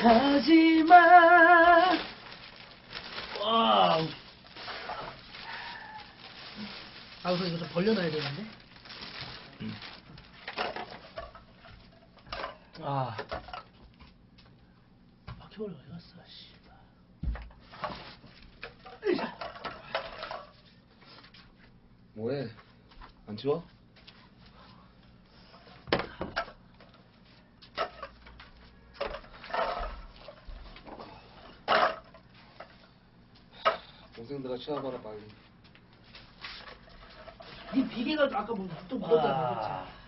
가지마. 와우. 아, 우선 이거 좀 벌려놔야 되는데. 아. 바퀴벌레 어디 갔어, 씨발. 뭐해? 안 치워? 치워봐라 빨리 네 비계가 아까 뭐또 묻었잖아, 그렇지?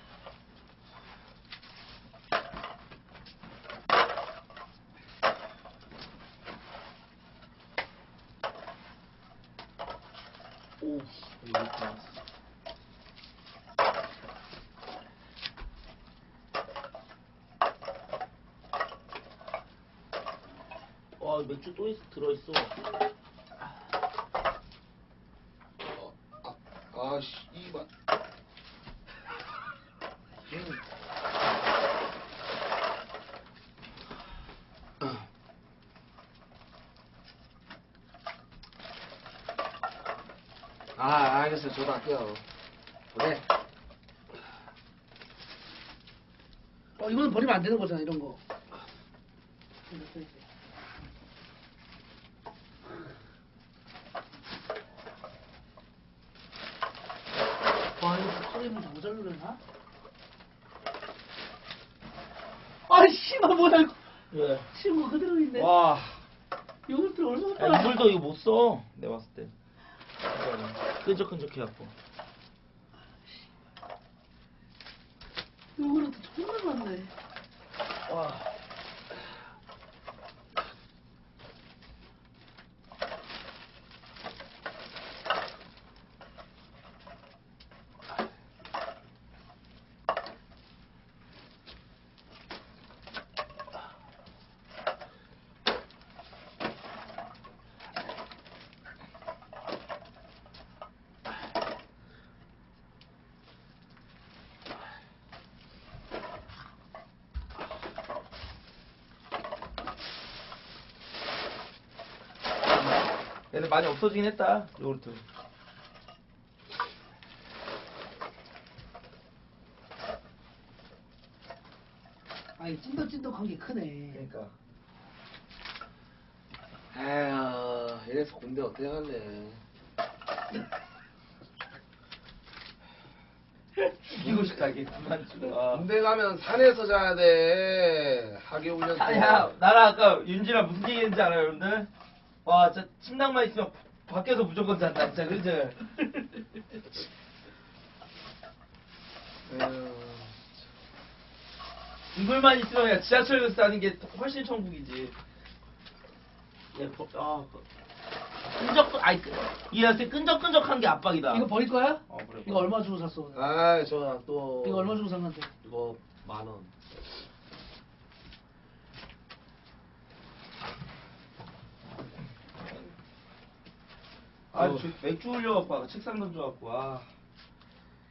오, 이거 나왔어. 와, 맥주 또 있, 들어있어. 어, 아, 아씨 이만 아 알겠어요 저도 할게요. 그래. 어, 이거는 버리면 안 되는 거잖아, 이런 거 써야지. 와, 이거 프레임을 다 모자르려나? 아, 씨발, 뭐야, 이거. 왜? 친구 그대로 있네. 와, 이것들 얼마나 야, 빨라. 써. 내가 봤을 때. 끈적끈적해갖고. 또 존나 많네. 와. 얘들 많이 없어지긴 했다, 요구르트. 아이, 찐덕찐덕한 게 크네. 그러니까. 에휴 이래서 군대 어떻게 갈래 죽이고 싶다, 이게. 그만 죽어. 아. 군대 가면 산에서 자야 돼 하계 훈련 때 아, 야, 나랑 아까 윤지랑 무슨 얘기 했는지 알아요, 여러분들? 와, 진짜 침낭만 있으면 바- 밖에서 무조건 잔다, 진짜, 그죠? 에휴, 이불만 있으면 그냥 지하철에서 사는 게 훨씬 천국이지. 예, 버, 아, 그- 끈적, 아이, 끈, 이랬을 때 끈적끈적한 게 압박이다. 이거 버릴 거야? 어, 그래. 이거 얼마 주고 샀어? 오늘? 아이 저또 이거 얼마 주고 산 건데? 이거 만 원 아, 저 맥주 올려갖고, 책상 던져갖고, 아.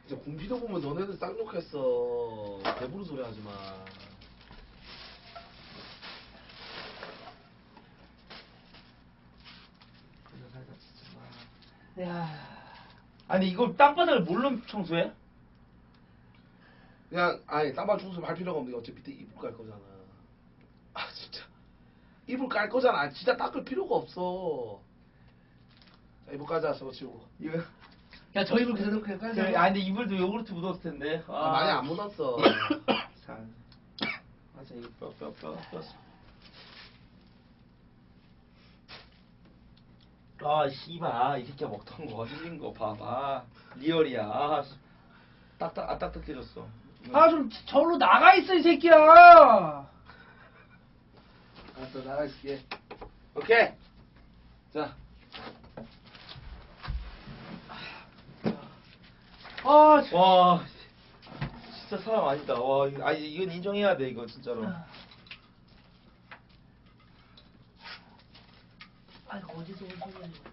이제 군비도 보면 너네들 쌍욕했어 배부른 소리 하지 마 그래서 살다 진짜. 아. 야 아니, 이걸 땅바닥을 뭘로 청소해? 그냥 아니 땀바 주소 할 필요가 없는데 어차피 밑에 이불 깔 거잖아 아 진짜 이불 깔 거잖아 진짜 닦을 필요가 없어 자 이불 까자 저거 치우고 이거. 야, 저 입을 그대로 그냥 깔자. 그래, 아, 근데 이불도 요구르트 묻었을 텐데. 아, 많이 안 묻었어 산. 맞아, 이거 뼈, 뼈, 뼈, 뼈. 아, 씨발. 이 새끼가 먹던 거, 흘린 거 봐봐. 리얼이야. 아, 씨. 딱딱, 아, 딱딱해졌어. 아, 좀 저로 나가 있어, 이 새끼야! 알았어 나가 있을게 오케이 자 아, 씨. 와, 진짜 사람 아니다. 와, 이거- 아, 이건 인정해야 돼, 이거, 진짜로. 아, 어디서 온 소리야, 이거.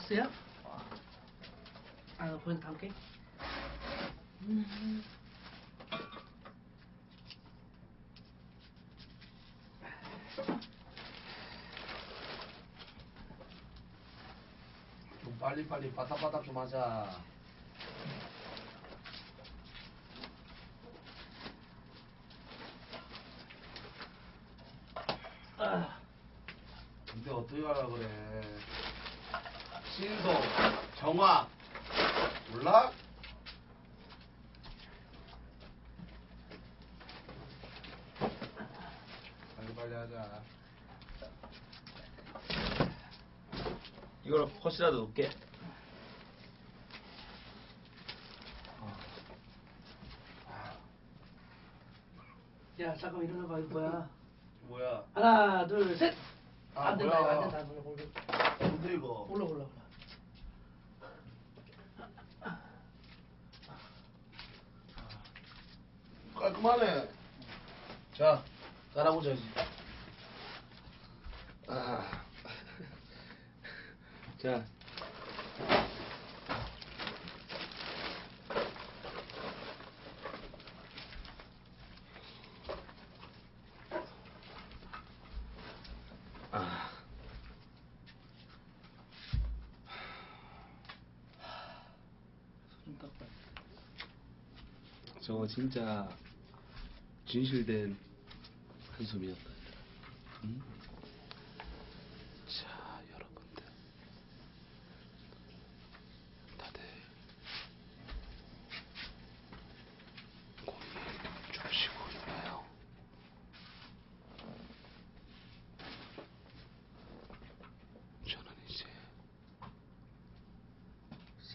박스야? 아, 거기서 담게. 음. 좀 빨리빨리 바닥바닥 좀 하자. 아, 근데 어떻게 하라 그래? 신속, 정화, 몰라? 빨리빨리 하자. 이걸 컷이라도 놓을게. 야, 잠깐만 일어나봐, 이거 뭐야. 뭐야? 하나, 둘, 셋! 아, 안 된다, 뭐야. 이거 안 된다. 올라, 올라. 뭔데 이거? 올라, 올라, 올라. 깔끔하네. 자, 깔아보자 이제. 아. 자. 아. 손 닦아. 저거 진짜 진실된 한숨이었다. 응? 자, 여러분들. 다들 고민 좀 쉬고 있나요? 저는 이제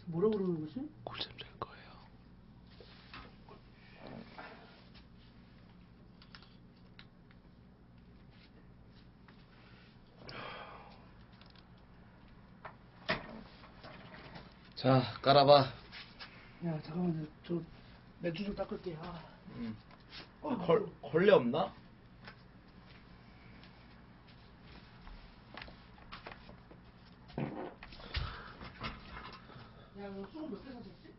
뭐라고 그러는 거지? 꿀잠 잘 거예요. 자, 깔아봐. 야, 잠깐만, 저 맥주 좀 닦을게. 아. 응. 걸 걸레 없나? 야, 너 술은 몇개 사셨지?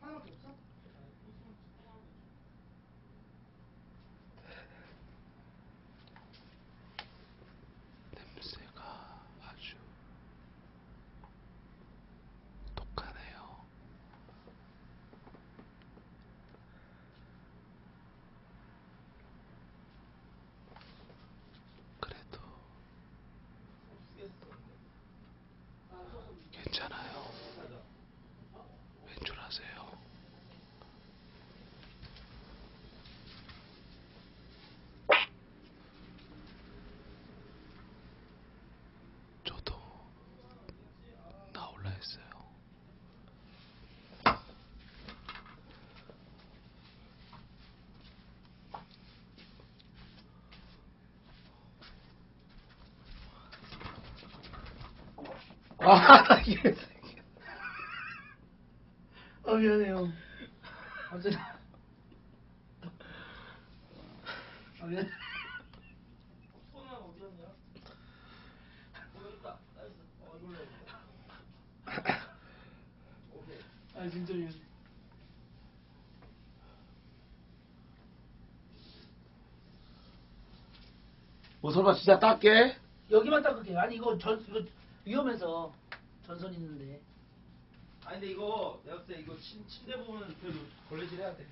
하나밖에 없어? 냄새가 아주 독하네요. 그래도 괜찮아요. 왼줄 하세요. 저도 나올라 했어요. 아, 이게. 아, 미안해요. 아무튼. 아, 미안. 손은 어디였냐? 모르겠다. 나이스. 어, 이걸로 해. 오케이. 아, 진짜 미안. 뭐 설마 진짜 닦게? 여기만 닦을게. 아니, 이거 전, 이거 위험해서 전선 있는데. 아니 근데 이거 내가 봤을 때 이거 침, 침대 부분은 그래도 걸레질 해야 돼.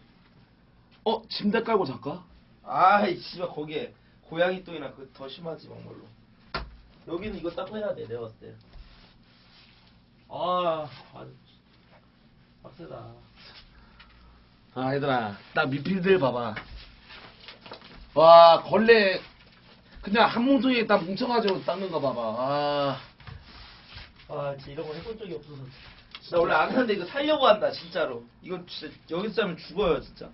어, 침대 깔고 잘까? 아이 씨발 거기에 고양이 똥이나 그 더 심하지 막말로. 여기는 이거 닦고 해야 돼 내가 봤을 때. 아 아주 빡세다. 아, 얘들아. 딱 미필들 봐봐. 와, 걸레. 그냥 한 뭉텅이에 딱 뭉쳐가지고 닦는 거 봐봐. 아. 아 진짜 이런 거 해본 적이 없어서. 나 원래 안 하는데 이거 살려고 한다 진짜로. 이건 진짜 여기서 자면 죽어요 진짜.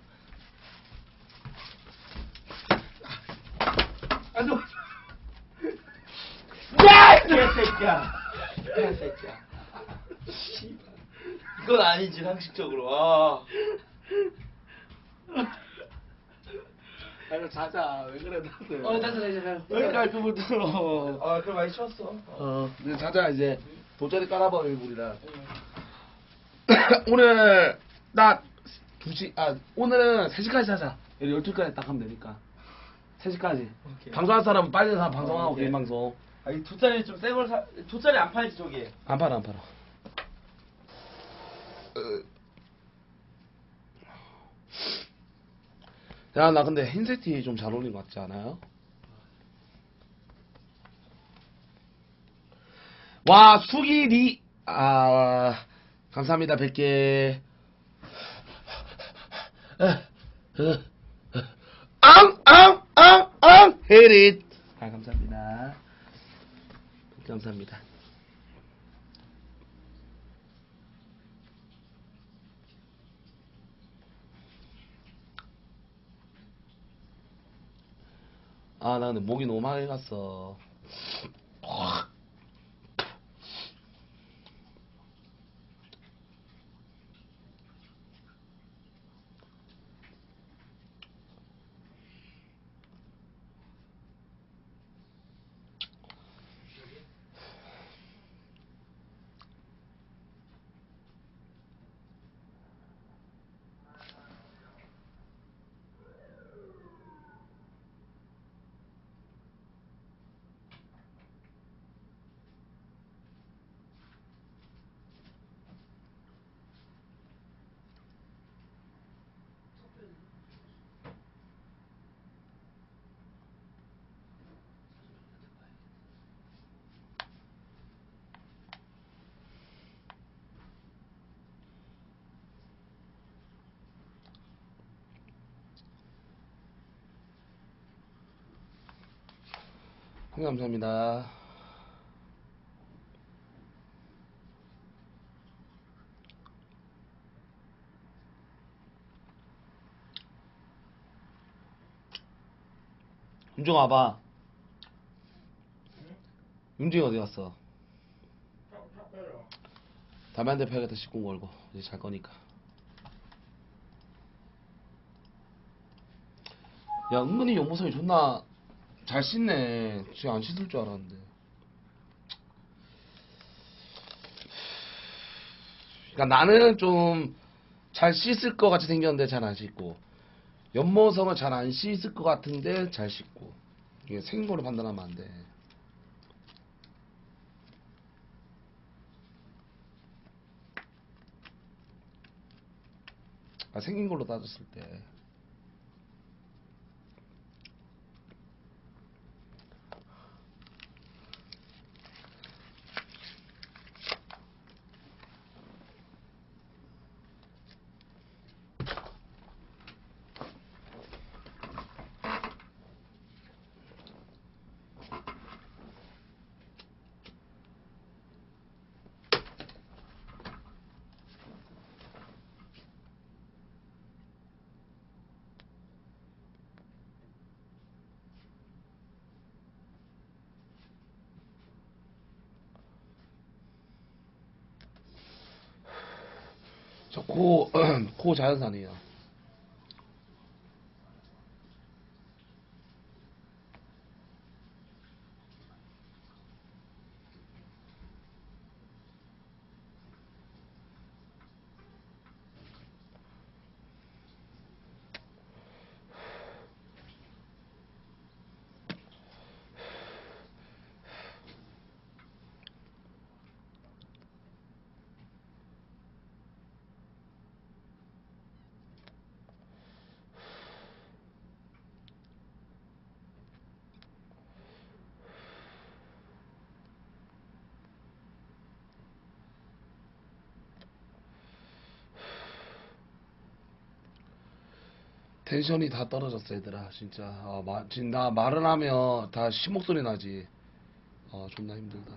안 돼. 야! 개새끼야! 개새끼야. 씨발. 이건 아니지, 상식적으로. 아. 아이고 자자 왜 그래 나는 어, 됐어, 됐어, 됐어. 왜 깔끔을 들어 아 그럼 많이 쉬었어. 어 이제 자자 이제 돗자리 깔아버려 우리랑 오늘 나 2시 아 오늘은 3시까지 자자 12시까지 딱 하면 되니까 3시까지 오케이. 방송할 사람은 빨리 가 방송하고 어, 오케이. 개인 방송 아 이 돗자리 좀 새걸 사. 돗자리 안 팔지 저기. 안 팔아 안 팔아 야 나 근데 흰색 티 좀 잘 어울린 것 같지 않아요? 와 수길이 아 감사합니다 100개. 앙 앙 앙 앙 헤릿 아 감사합니다. 감사합니다. 아, 나 근데 목이 너무 많이 갔어. 감사합니다. 윤종 와봐. 윤종이 어디 갔어? 담배 한대 펴야겠다 씻고 걸고 이제 잘 거니까. 야 은근히 연보성이 존나 잘 씻네. 진짜 안 씻을 줄 알았는데. 그러니까 나는 좀 잘 씻을 것 같이 생겼는데 잘 안 씻고 연모성은 잘 안 씻을 것 같은데 잘 씻고 이게 생긴 걸로 판단하면 안 돼. 아 생긴 걸로 따졌을 때. 저 코, 코 자연산이에요. 텐션이 다 떨어졌어 얘들아. 진짜. 아, 마, 진, 나 말을 하면 다 심목소리 나지. 아 존나 힘들다.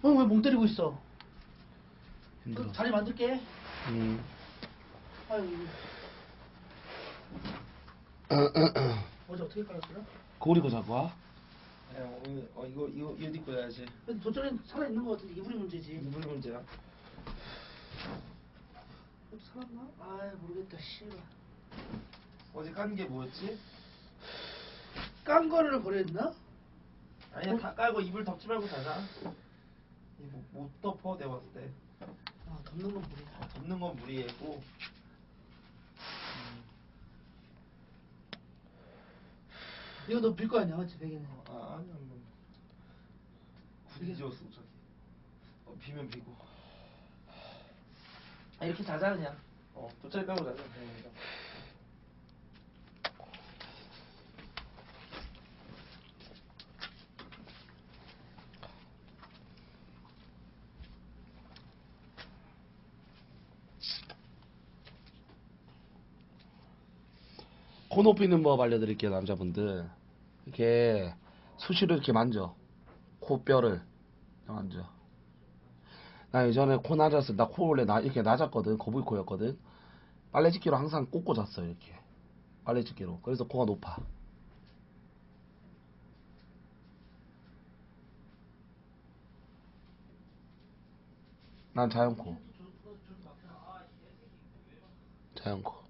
형, 왜멍 때리고 있어? 힘들어 자리 만들게. 음. 아유. 어제 어떻게 깔았더라? 거울 입고 자고 와? 야, 오늘 어 이거 이거 이거 입고. 근데 도전에 살아 있는 거 같은데 이불이 문제지. 이불 문제야. 그것도 살았나? 아 모르겠다. 씨발. 어제 깐 게 뭐였지? 깐 거를 버렸나? 아니야 다 깔고 이불 덮지 말고 자자. 이못 못 덮어 내가 봤을 때. 아 덮는 건 모르겠다. 어, 덮는 건 무리했고. 이거 너 빌 거 아니야, 맞지 베개는? 아 아니야 뭐. 굳이 지웠어 저기. 어, 비면 비고. 아 이렇게 자자 그냥. 어 돗자리 깔고 자자. 그냥. 코 높이는 법 알려드릴게요 남자분들. 이렇게 수시로 이렇게 만져. 코뼈를. 만져. 나 예전에 코 낮았을 때나코 원래 나 이렇게 낮았거든. 거북이 코였거든. 빨래집기로 항상 꽂고 잤어 이렇게. 빨래집기로. 그래서 코가 높아. 난 자연코. 자연코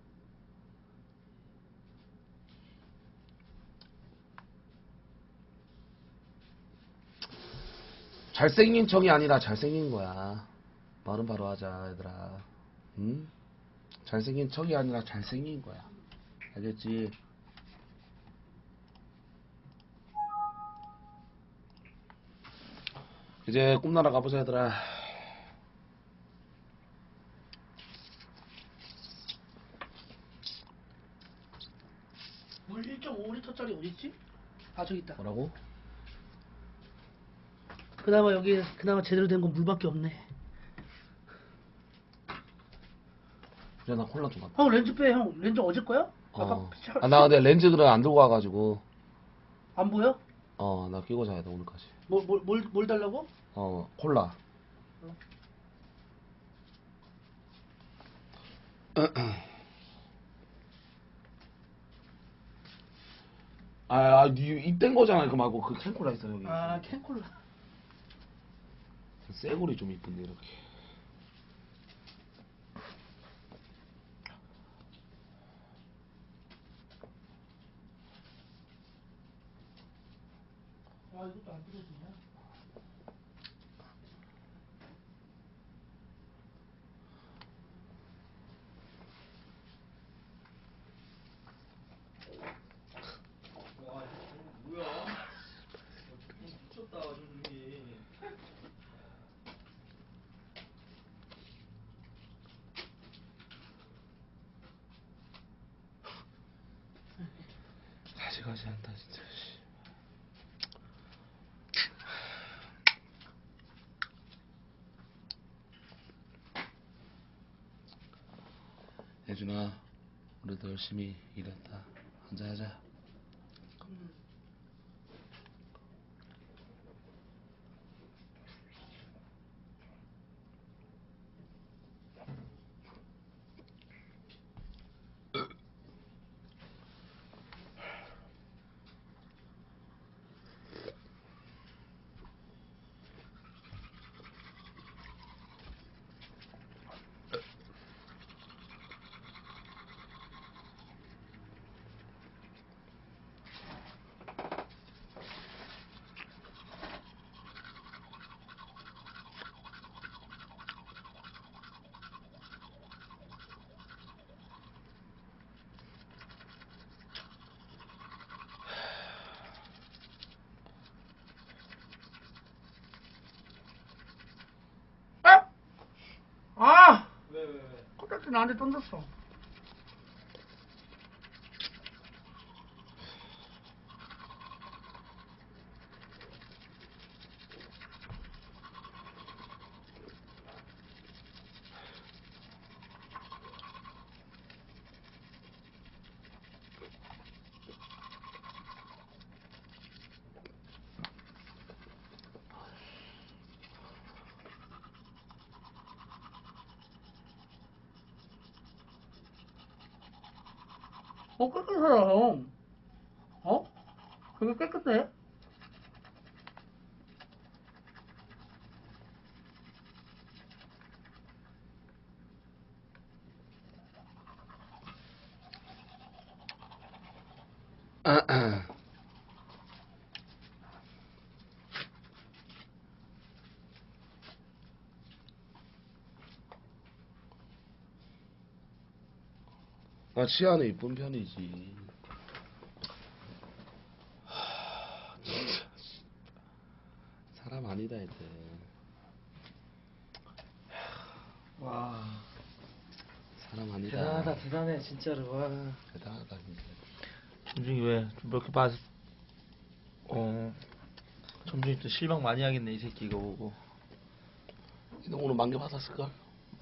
잘생긴 척이 아니라 잘생긴 거야. 말은 바로 하자, 얘들아. 응? 잘생긴 척이 아니라 잘생긴 거야. 알겠지? 이제 꿈나라 가보자, 얘들아. 물 1.5리터짜리 어디 있지? 아 저기 있다. 뭐라고? 그나마 여기 그나마 제대로 된 건 물밖에 없네. 이제 나 콜라 좀 갖다. 형 렌즈 빼, 형 렌즈 어제 거야? 아까 어. 차- 아, 나 근데 렌즈들은 안 들고 와가지고. 안 보여? 어, 나 끼고 자야 돼, 오늘까지. 뭘 뭘뭘뭘 달라고? 어, 콜라. 아, 아, 니 입된 거잖아, 그 말고 그 캔콜라 있어 여기. 아 캔콜라. 쇠고리 좀 이쁜데 이렇게. 아 이것도 안 뜯어지냐? 와 뭐야? 미쳤다 준비. 다시 가지 않다 진짜. 씨. 예준아, 우리도 열심히 일했다. 한잔 하자. 아! 아! 왜 왜 왜? 콧딱지 나 깨끗하다 형. 어? 되게 깨끗해. 나 치아는 이쁜 편이지. 하, 진짜. 사람 아니다 이제. 와 사람 아니다. 대단하다 대단해 진짜로 와 대단하다 진짜. 점중이 왜뭐 이렇게 봐? 어 점중이 또 실망 많이 하겠네 이 새끼 이거 보고 너 오늘 만개 받았을 걸?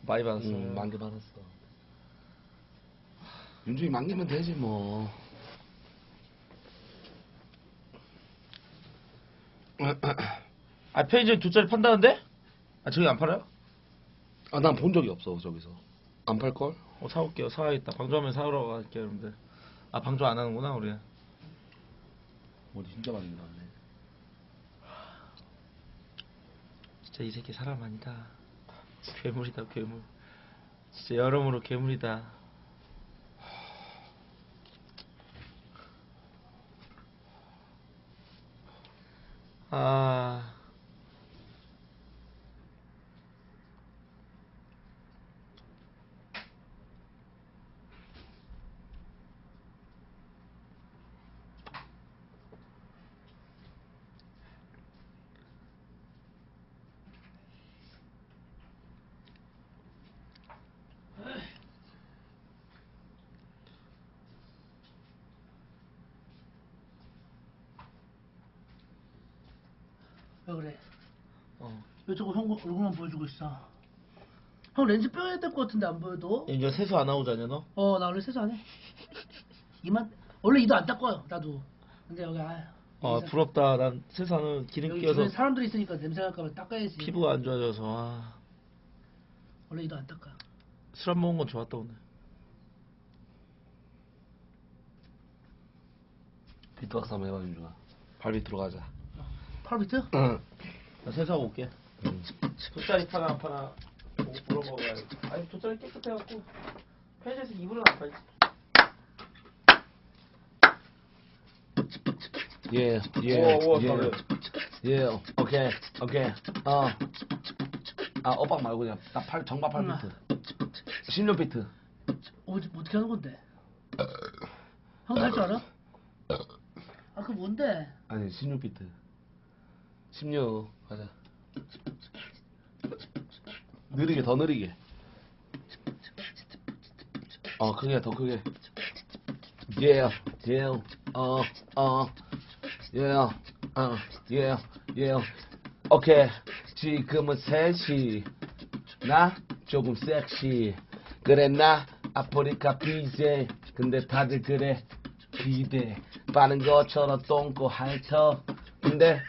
많이 받았어 응, 만개 받았어. 윤중이 만개면 되지 뭐. 아 편의점 돗자리 판다는데? 아 저기 안 팔아요? 아, 난 본 적이 없어 저기서. 안 팔 걸? 어 사올게요 사야겠다 방조하면 사오러 갈게요 여러분들 아 방조 안 하는구나 우리 어디 진짜 많이 나왔네. 진짜 이 새끼 사람 아니다 괴물이다 괴물 진짜 여러모로 괴물이다 아 왜 그래? 어. 왜 자꾸 형 얼굴만 보여주고 있어? 형 렌즈 빼야 될 것 같은데 안 보여도? 이제 세수 안 하고 자냐 너? 어, 나 원래 세수 안 해. 이만 원래 이도 안 닦아요, 나도. 근데 여기 아, 아 부럽다 난 세수 안 하면 기름 여기 끼어서 주변에 사람들이 있으니까 냄새 날까봐 닦아야지. 피부가 안 좋아져서 아, 원래 이도 안 닦아. 술안 먹은 건 좋았다 오늘 비트박스 한번 해봐 윤중아. 발비 들어가자. 팔비트? 응. 나 세수하고 올게 돗자리 파나 안 파나 뭐 물어봐야겠다 아니 돗자리 깨끗해갖고 편의점에서 이불은 안 팔지 예, 예, 우와, 우와, 예, 잘해. 예, 오케이, 오케이, 어, 아, 오빠 말고 그냥 나팔 정발 팔 비트, 16 비트. 어, 어떻게 하는 건데? 형도 할 줄 알아? 아, 그 뭔데? 아니 16 비트. 16 가자. 느리게 더 느리게. 어 크게 더 크게. 예, 예, 어, 어, 예, 어, 예, 예. 오케이. 지금은 3시. 나 조금 섹시. 그래 나 아프리카 BJ. 근데 다들 그래 기대. 빠는 것처럼 똥꼬 핥어. 근데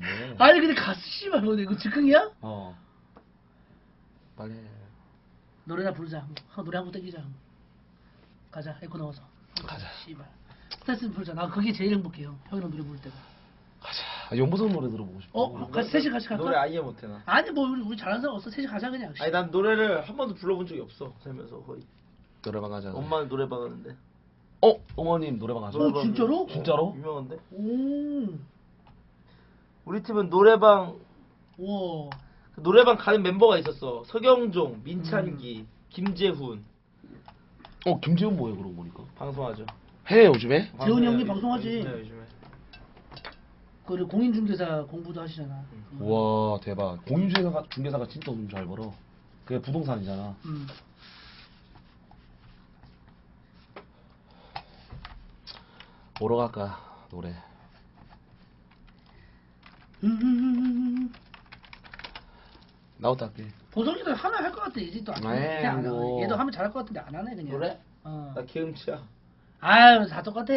뭐? 아니 근데 가수 씨발 뭐 이거 즉흥이야? 어. 빨리. 해. 노래나 부르자. 형 노래 한 곡 땡기자. 가자. 에코 넣어서. 가자. 씨발. 스트레스 풀자. 나 그게 제일 행복해요. 형이랑 노래 부를 때가. 가자. 아, 연보성 노래 들어보고 싶어. 어? 같이 셋이 같이 갈까? 노래 아예 못해 나 아니 뭐 우리, 우리 잘하는 사람 없어. 셋이 가자 그냥. 아니 난 노래를 한 번도 불러본 적이 없어 살면서 거의 노래방 가자. 엄마는 노래방 하는데 어? 어머님 노래방 가자. 어, 진짜로? 진짜로? 유명한데 오. 우리 팀은 노래방 우와. 그 노래방 가는 멤버가 있었어 서경종 민찬기 김재훈 어 김재훈 뭐해 그러고 보니까. 방송하죠 해 요즘에? 재훈이 형님 요- 방송하지. 네, 요즘에 그 공인중개사 공부도 하시잖아. 음. 와 대박. 공인중개사가 중개사가 진짜 돈 잘 벌어. 그게 부동산이잖아. 음. 뭐로 갈까 노래. 음. 나부터 할게. 보성이도 하나 할 것 같아. 이제 또안 네, 그냥 안 뭐. 하네. 얘도 하면 잘할 것 같은데 안 하네 그냥. 노래? 어. 나 개음치야 아유 다 똑같아.